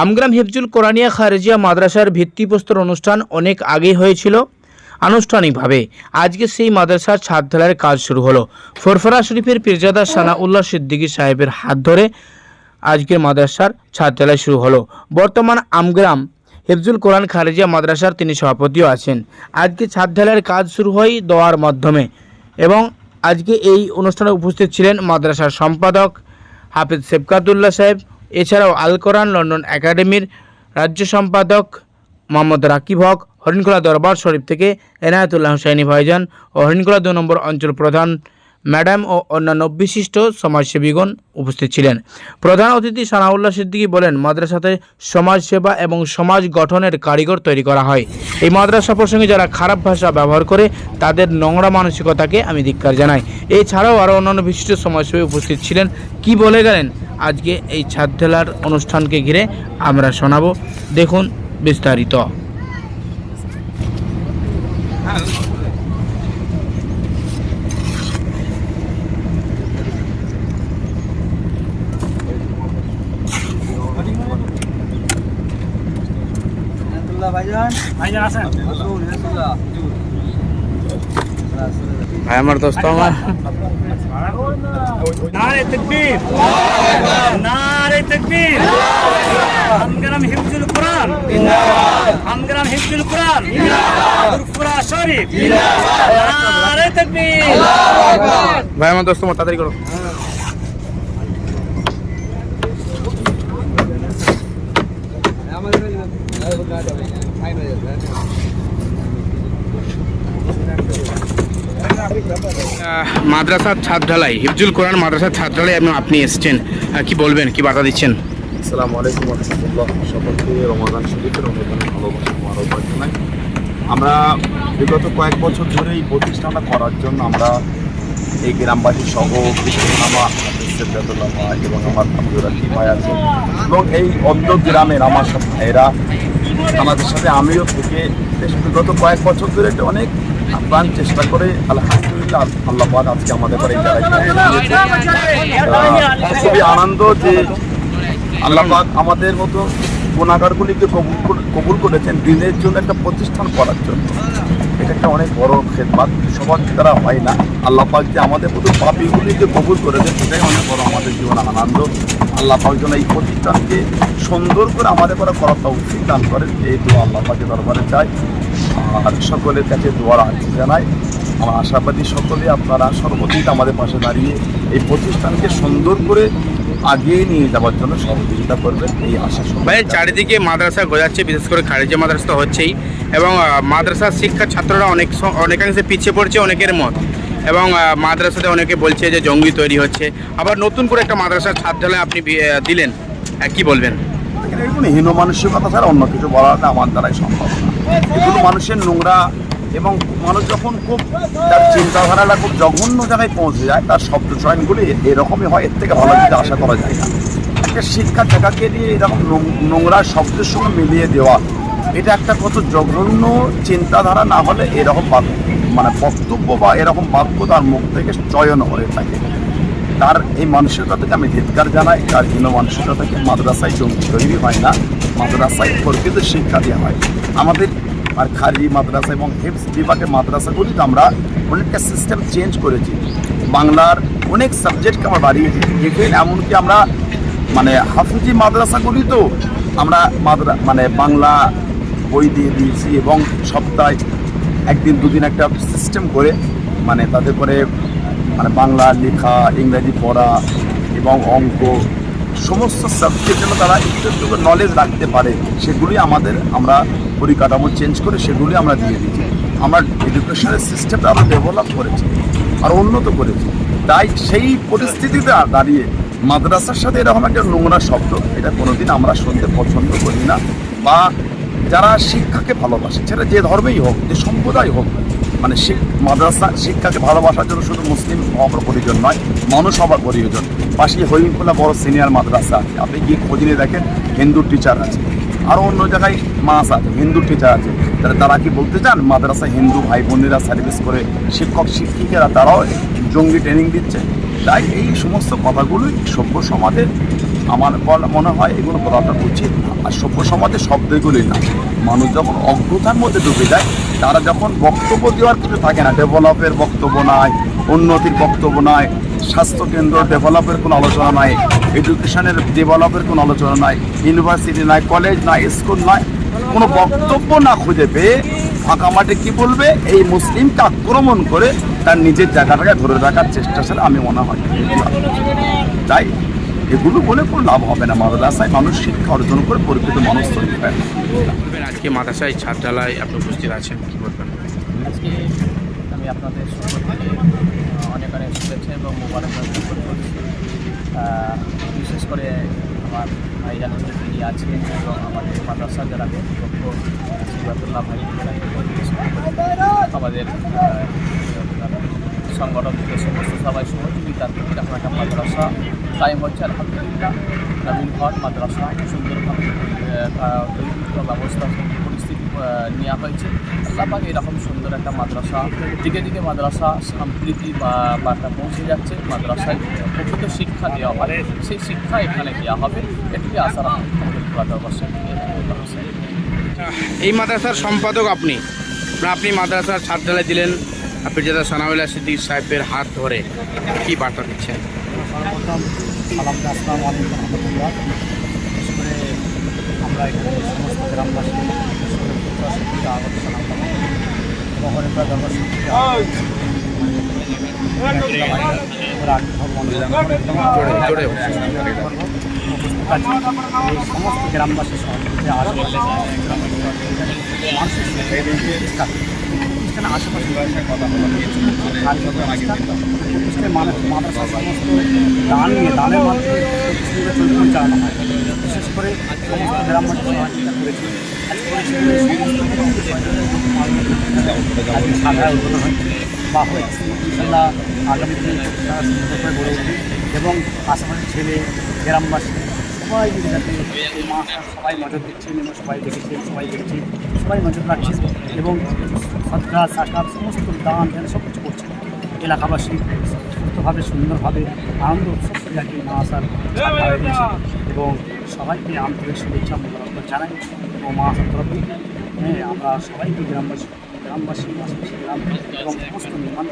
আমগ্রাম হেফজুল কোরআনিয়া খারেজিয়া মাদ্রাসার ভিত্তিপ্রস্তর অনুষ্ঠান অনেক আগেই হয়েছিল। আনুষ্ঠানিকভাবে আজকে সেই মাদ্রাসার ছাদ ঢালাইয়ের কাজ শুরু হলো। ফরফরা শরীফের পীরজাদা সানাউল্লাহ সিদ্দিকী সাহেবের হাত ধরে আজকের মাদ্রাসার ছাদ ঢালাই শুরু হলো। বর্তমান আমগ্রাম হেফজুল কোরআন খারেজিয়া মাদ্রাসার তিনি সভাপতিও আছেন। আজকে ছাদ ঢালাইয়ের কাজ শুরু হয় দোয়ার মাধ্যমে এবং আজকে এই অনুষ্ঠানে উপস্থিত ছিলেন মাদ্রাসার সম্পাদক হাফিজ সেবকাতুল্লাহ সাহেব এছাড়াও আল কোরআন লন্ডন একাডেমির রাজ্য সম্পাদক মোহাম্মদ রাকিব হক, হরিণখোলা দরবার শরীফ থেকে এনায়েতুল্লাহ হুসাইনি ভাইজান ও হরিণখোলা দু নম্বর অঞ্চল প্রধান ম্যাডাম ও অন্যান্য বিশিষ্ট সমাজসেবীগণ উপস্থিত ছিলেন। প্রধান অতিথি সানাউল্লাহ সিদ্দিকী বলেন, মাদ্রাসাতে সমাজসেবা এবং সমাজ গঠনের কারিগর তৈরি করা হয়। এই মাদ্রাসা প্রসঙ্গে যারা খারাপ ভাষা ব্যবহার করে, তাদের নোংরা মানসিকতাকে আমি ধিক্কার জানাই। এছাড়াও আরও অন্যান্য বিশিষ্ট সমাজসেবী উপস্থিত ছিলেন। কি বলে গেলেন? আজকে এই ছাদ ঢালার অনুষ্ঠানকে ঘিরে আমরা শোনাবো। দেখুন বিস্তারিত। ভাই আমার দোস্ত আমার। নারে তকবীর। নারে তকবীর। আমগ্রাম হিফজুল কোরআন। আমগ্রাম হিফজুল কোরআন। ফুরফুরা শরীফ। নারে তকবীর। ভাই আমার দোস্ত তাড়াতাড়ি করো। আহ, মাদ্রাসার ছাদ ঢালাই হিফজুল কোরআন মাদ্রাসার ছাদ ঢালাই আপনি এসছেন। কি বলবেন, কি বার্তা দিচ্ছেন? আসসালামু আলাইকুম রহমতুল্লাহ। সকলকে রমাদান শরীফের রমজানের ভালোবাসা মারোবার আমরা বিগত কয়েক বছর ধরে এই প্রতিষ্ঠানটা করার জন্য আমরা এই গ্রামবাসী সহ এবং আমার রাকি ভাই আছেন এবং এই অন্য গ্রামের আমার সব ভাইয়েরা, আমাদের সাথে আমিও থেকে বিগত কয়েক বছর ধরে অনেক আপ্রাণ চেষ্টা করে আলহামদুলিল্লাহ আল্লাহ আজকে আমাদের করে। আহ, খুবই আনন্দ যে আল্লাহ আমাদের মতো গুণাগারগুলিকে কবুল করে- কবুল করেছেন দিনের জন্য একটা প্রতিষ্ঠান করার জন্য। এটা একটা অনেক বড় খেদমাত সবার দ্বারা হয় না। আল্লাহ পাক যে আমাদের মতো পাপিগুলিকে কবুল করেছেন সেটাই অনেক বড় আমাদের জীবনে আনন্দ। আল্লাহ পাক যেন এই প্রতিষ্ঠানকে সুন্দর করে আমাদের করা করার উচিত দান করেন দোয়া আল্লাহ পাকে দরবারে চাই। আর সকলের কাছে দোয়ার আর্জি জানাই। আমার আশাবাদী সকলে আপনারা সর্বদিক আমাদের পাশে দাঁড়িয়ে এই প্রতিষ্ঠানকে সুন্দর করে আগিয়ে নিয়ে যাওয়ার জন্য সহযোগিতা করবেন এই আশা সবাই ভাই চারিদিকে মাদ্রাসা গোজাচ্ছে বিশেষ করে খারেজি মাদ্রাসা তো হচ্ছেই। এবং আহ, মাদ্রাসার শিক্ষার ছাত্ররা অনেক অনেকাংশে পিছিয়ে পড়ছে অনেকের মত। এবং মাদ্রাসাতে অনেকে বলছে যে জঙ্গি তৈরি হচ্ছে। আবার নতুন করে একটা মাদ্রাসার ছাদ ঢালাই আপনি দিলেন কি বলবেন? এগুলো হীন মানসিকতা ছাড়া অন্য কিছু বলাটা আমার দ্বারাই সম্ভব না। এগুলো মানুষের নোংরা এবং মানুষ যখন খুব তার চিন্তাধারাটা খুব জঘন্য জায়গায় পৌঁছে যায়, তার শব্দ চয়নগুলি এরকমই হয়, এর থেকে ভালো কিছু আশা করা যায় না। একটা শিক্ষা জায়গাকে নিয়ে এরকম নোংরা শব্দের সঙ্গে মিলিয়ে দেওয়া, এটা একটা কত জঘন্য চিন্তাধারা না হলে এরকম মানে বক্তব্য বা এরকম বাক্য তার মুখ থেকে চয়ন হয়ে থাকে। তার এই মানসিকতা থেকে আমি ধিৎকার জানাই, তার হীন থেকে মাদ্রাসায় জঙ্গি তৈরি হয় না, মাদ্রাসায় প্রকৃত শিক্ষা দেওয়া হয়। আমাদের আর খারি মাদ্রাসা এবং হেফস বিভাগের মাদ্রাসাগুলিতে আমরা অনেকটা সিস্টেম চেঞ্জ করেছি। বাংলার অনেক সাবজেক্টকে আমরা বাড়িয়েছি ইভেন এমনকি আমরা মানে হাফিজি মাদ্রাসাগুলি তো আমরা মাদ্রা মানে বাংলা বই দিয়ে দিয়েছি এবং সপ্তাহে একদিন দুদিন একটা সিস্টেম করে মানে তাদের করে মানে বাংলা, লেখা, ইংরেজি পড়া এবং অঙ্ক, সমস্ত সাবজেক্ট যেন তারা একটু একটু নলেজ রাখতে পারে সেগুলি আমাদের আমরা পরিকাঠামো চেঞ্জ করে সেগুলি আমরা দিয়ে দিচ্ছি। আমরা এডুকেশনের সিস্টেমটা আমরা ডেভেলপ করেছি, আর উন্নত করেছি। তাই সেই পরিস্থিতিতে দাঁড়িয়ে মাদ্রাসার সাথে এরকম একটা নোংরা শব্দ, এটা কোনোদিন আমরা শুনতে পছন্দ করি না বা যারা শিক্ষাকে ভালোবাসে, সেটা যে ধর্মেই হোক, যে সম্প্রদায় হোক মানে মাদ্রাসা, শিক্ষাকে ভালোবাসার জন্য শুধু মুসলিম হওয়ার প্রয়োজন নয়, মানুষ হবার প্রয়োজন। পাশে হরিণখোলা বড় সিনিয়র মাদ্রাসা আছে। আপনি গিয়ে খোঁজ নিয়ে দেখেন, হিন্দু টিচার আছে। আরও অন্য জায়গায় মাস আছে, হিন্দু টিচার আছে। তাহলে তারা কি বলতে চান? মাদ্রাসা হিন্দু ভাই বোনেরা সার্ভিস করে শিক্ষক, শিক্ষিকারা, তারাও জঙ্গি ট্রেনিং দিচ্ছে? তাই এই সমস্ত কথাগুলোই সভ্য সমাজের আমার মনে হয় এগুলো করাটা উচিত আর সভ্য সমাজে শব্দগুলি না। মানুষ যখন অজ্ঞতার মধ্যে ডুবে যায় তারা যখন বক্তব্য দেওয়ার কিছু থাকে না, ডেভেলপের বক্তব্য নাই, উন্নতির বক্তব্য নাই, স্বাস্থ্যকেন্দ্র ডেভেলপের কোনো আলোচনা নাই, এডুকেশনের ডেভেলপের কোনো আলোচনা নাই, ইউনিভার্সিটি নাই, কলেজ নাই, স্কুল নাই, কোনো বক্তব্য না খুঁজে পেয়ে ফাঁকা মাঠে কী বলবে? এই মুসলিমকে আক্রমণ করে তার নিজের জায়গাটাকে ধরে রাখার চেষ্টা আমি মনে হয়। তাই এগুলো বলে কোনো লাভ হবে না মাদ্রাসায়। মানুষ শিক্ষা অর্জন করে পরিচিত মানুষ তৈরি হয় বলবেন আজকে মাদ্রাসায় ছাত্রালয় আপনি উপস্থিত আছেন কি বলবেন? আজকে আমি আপনাদের থেকে অনেক অনেক শুভেচ্ছা এবং মোবাইল বিশেষ করে আমার ভাইজান যিনি আছেন এবং আমাদের মাদ্রাসা যারা কর্তৃপক্ষ সিবাতুল্লাহ ভাই আমাদের সংগঠন থেকে সমস্ত সবাই প্রতি এরকম একটা মাদ্রাসা টাইম হচ্ছে, আলহামদুলিল্লাহ। নবীন ঘর মাদ্রাসা সুন্দরভাবে ব্যবস্থা পরিস্থিতি নেওয়া হয়েছে। আল্লাপাকে এরকম সুন্দর একটা মাদ্রাসা, দিকে দিকে মাদ্রাসা সম্প্রীতি বা বার্তা পৌঁছে যাচ্ছে। মাদ্রাসায় প্রকৃত শিক্ষা দেওয়া হয়। সেই শিক্ষা এখানে দেওয়া হবে। এটুকু আশা রাখি এই মাদ্রাসার সম্পাদক আপনি? আপনি মাদ্রাসার ছাত্রালয় দিলেন। পীরজাদা সানাউল্লাহ সিদ্দিক সাহেবের হাত ধরে কি বার্তা দিচ্ছেন? আমরা এখানে সমস্ত গ্রামবাসী সালাম সমস্ত সহযোগিতা মানুষের প্রতিষ্ঠানের আশেপাশে কথা বলা প্রতিষ্ঠানের মানুষ মাদ্রাসা সমস্ত দান নিয়ে দানের মাধ্যমে প্রতিষ্ঠানগুলো চলতে পরিচালনা হয়। বিশেষ করে সমস্ত গ্রামবাসী সহযোগিতা করেছে আজকে সাধারণ উদ্বোধন হচ্ছে বা হচ্ছে ইনশাল্লাহ আগামী দিনে তারা সুন্দর করে গড়ে উঠবে। এবং আশেপাশের ছেলে গ্রামবাসী সবাই মিলে সবাই নজর দিচ্ছেন এবং সবাই দেখেছেন, সবাই দেখছেন সবাই নজর রাখছেন এবং সৎকার সাকার, সমস্ত দান যেন সব কিছু করছেন। এলাকাবাসী সুস্থভাবে, সুন্দরভাবে আনন্দ উৎসব করে যাতে মা আসার এবং সবাইকে আন্তরিক শুভেচ্ছা মোবারক জানাই এবং মা আসার তরফ হ্যাঁ আমরা সবাইকে গ্রামবাসী গ্রামবাসী গ্রাম এবং সমস্ত নির্মাণ